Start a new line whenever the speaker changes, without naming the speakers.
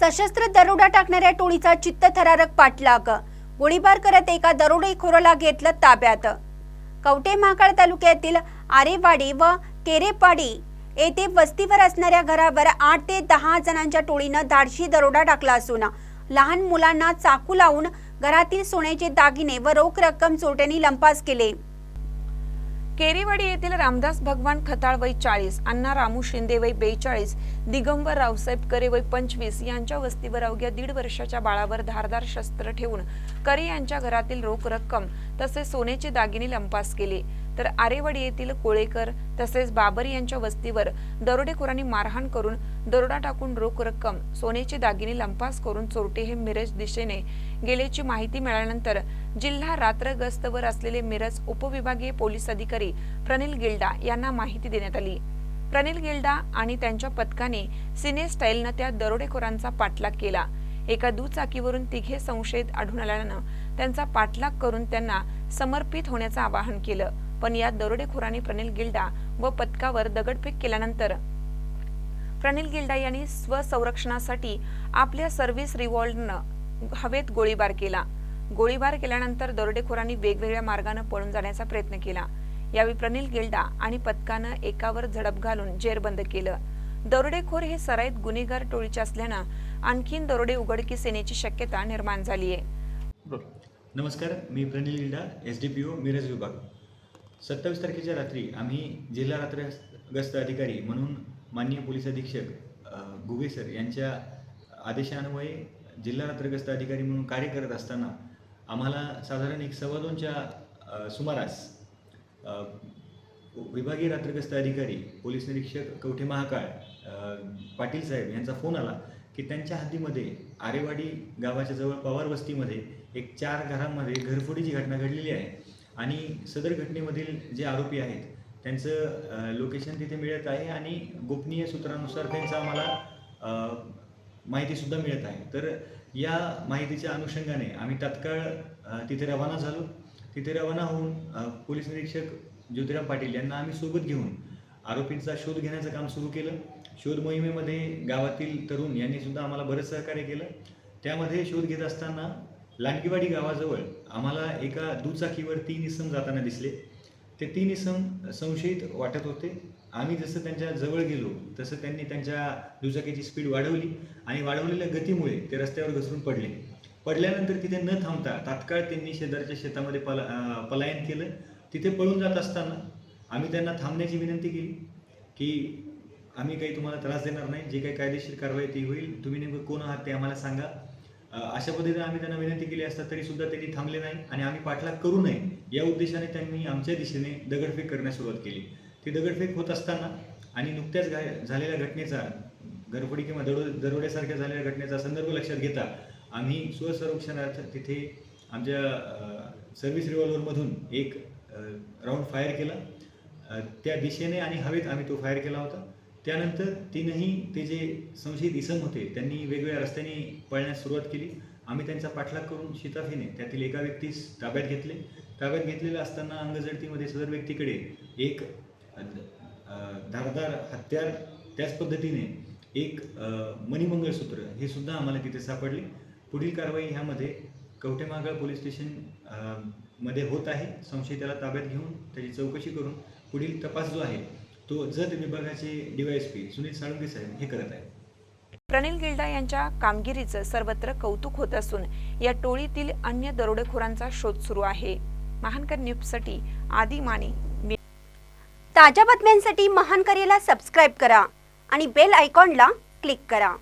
सशस्त्र दरोडा टाकणाऱ्या टोळीचा चित्तथरारक पाठलाग. गोळीबार करत एका दरोडेखोराला घेतलं ताब्यात. कवटे महाकाळ तालुक्यातील आरेवाडी व केरेपाडी येथे वस्तीवर असणाऱ्या घरावर आठ ते दहा जणांच्या टोळीनं धाडशी दरोडा टाकला असून लहान मुलांना चाकू लावून घरातील सोन्याचे दागिने व रोख रक्कम चोरट्यांनी लंपास केले.
केरीवाडी येथील रामदास भगवान खताळ वय चाळीस अण्णा रामू शिंदे वय बेचाळीस दिगंबर रावसाहेब करे वय पंचवीस यांच्या वस्तीवर अवघ्या दीड वर्षाच्या बाळावर धारदार शस्त्र ठेवून करे यांच्या घरातील रोख रक्कम तसेच सोन्याचे दागिने लंपास केले. तर आरेवाडी येथील कोळेकर तसेच बाबर यांच्या वस्तीवर दरोडेखोरांनी मारहाण करून दरोडा टाकून रोख रक्कम सोन्याचे दागिने लंपास करून चोरटे हे मिरज दिशेने गेल्याची माहिती मिळाल्यानंतर जिल्हा रात्र गस्तवर असलेले मिरज उपविभागीय पोलीस अधिकारी प्रनिल गिल्डा यांना माहिती देण्यात आली. प्रनिल गिल्डा आणि त्यांच्या पथकाने सिने स्टाईलनं त्या दरोडेखोरांचा पाठलाग केला. एका दुचाकीवरून तिघे संशयित आढळून आल्यानं त्यांचा पाठलाग करून त्यांना समर्पित होण्याचं आवाहन केलं. पण या दरोडेखोरांनी प्रनिल गिल्डा व पथकावर दगडफेक केल्यानंतर प्रनिल गिल्डा यांनी स्वसंरक्षणासाठी आपल्या सर्व्हिस रिव्हॉल्वरनं हवेत गोळीबार केला. गोळीबार केल्यानंतर दरोडेखोरांनी वेगवेगळ्या मार्गानं पळून जाण्याचा प्रयत्न केला. यावेळी प्रनिल गिल्डा आणि पथकानं एकावर झडप घालून जेरबंद केलं. दरोडेखोर हे सराईत गुन्हेगार टोळीचे असल्यानं आणखीन दरोडे उघडकीस येण्याची शक्यता निर्माण झाली आहे
नमस्कार मी Pranil Gilda S D P O Miraj विभाग. सत्तावीस तारखेच्या रात्री आम्ही जिल्हा रात्र गस्त अधिकारी म्हणून माननीय पोलीस अधीक्षक अ, गुगे सर यांच्या आदेशान्वये जिल्हा रात्रगस्त अधिकारी म्हणून कार्य करत असताना आम्हाला साधारण एक सव्वा दोनच्या सुमारास विभागीय रात्रगस्त अधिकारी पोलीस निरीक्षक कवठे महाकाळ पाटील साहेब यांचा फोन आला की त्यांच्या हद्दीमध्ये आरेवाडी गावाच्या जवळ पवार वस्तीमध्ये एक चार घरांमध्ये घरफोडीची घटना घडलेली आहे. आणि सदर घटनेमधील जे आरोपी आहेत त्यांचं लोकेशन तिथे मिळत आहे आणि गोपनीय सूत्रानुसार त्यांचं आम्हाला माहितीसुद्धा मिळत आहे. तर या माहितीच्या अनुषंगाने आम्ही तात्काळ तिथे रवाना झालो. तिथे रवाना होऊन पोलीस निरीक्षक ज्योतिराम पाटील यांना आम्ही सोबत घेऊन आरोपींचा शोध घेण्याचं काम सुरू केलं. शोध मोहिमेमध्ये गावातील तरुण यांनी सुद्धा आम्हाला बरंच सहकार्य केलं. त्यामध्ये शोध घेत असताना लांडगेवाडी गावाजवळ आम्हाला एका दुचाकीवर तीन इसम जाताना दिसले. ते तीन इसम संशयित वाटत होते. आम्ही जसं त्यांच्या जवळ गेलो तसं त्यांनी त्यांच्या दुचाकीची स्पीड वाढवली आणि वाढवलेल्या गतीमुळे ते रस्त्यावर घसरून पडले. पडल्यानंतर तिथे न थांबता तात्काळ त्यांनी शेजारच्या शेतामध्ये पला पलायन केलं. तिथे पळून जात असताना आम्ही त्यांना थांबण्याची विनंती केली की आम्ही काही तुम्हाला त्रास देणार नाही. जे काही कायदेशीर कारवाई ती होईल. तुम्ही नेमकं कोण आहात ते आम्हाला सांगा. अशा पद्धतीने आम्ही त्यांना विनंती केली असता तरी सुद्धा त्यांनी थांबले नाही आणि आम्ही पाठलाग करू नये. या उद्देशाने त्यांनी आमच्या दिशेने दगडफेक करण्यास सुरुवात केली. ती दगडफेक होत असताना आणि नुकत्याच घा- झालेल्या घटनेचा घरफोडी किंवा दरो दरोड्यासारख्या झालेल्या घटनेचा संदर्भ लक्षात घेता आम्ही स्वसंरक्षणार्थ तिथे आमच्या सर्व्हिस रिव्हॉल्वरमधून एक राऊंड फायर केला. त्या दिशेने आणि हवेत आम्ही तो फायर केला होता. त्यानंतर तीनही ते जे संशयित इसम होते त्यांनी वेगवेगळ्या रस्त्याने पळण्यास सुरुवात केली. आम्ही त्यांचा पाठलाग करून शिताफीने त्यातील एका व्यक्तीस ताब्यात घेतले. ताब्यात घेतलेले असताना अंगजडतीमध्ये सदर व्यक्तीकडे एक धारदार हत्यार त्याच पद्धतीने एक मणिमंगळसूत्र हे सुद्धा आम्हाला तिथे सापडले. पुढील कारवाई ह्यामध्ये कवटेमागळ पोलीस स्टेशनमध्ये होत आहे. संशयिताला ताब्यात घेऊन त्याची चौकशी करून पुढील तपास जो आहे तो जत विभागाचे डीवायएसपी सुनील साळुंके साहेब हे करत आहेत.
प्रनिल गिल्डा यांच्या कामगिरीचं सर्वत्र कौतुक होत असून या टोळीतील अन्य दरोडेखोरांचा शोध सुरू आहे. महानकर न्यूजसाठी आदी माने
ताज्या बातम्यांसाठी महान करेला सबस्क्राईब करा आणि बेल आयकॉनला क्लिक करा.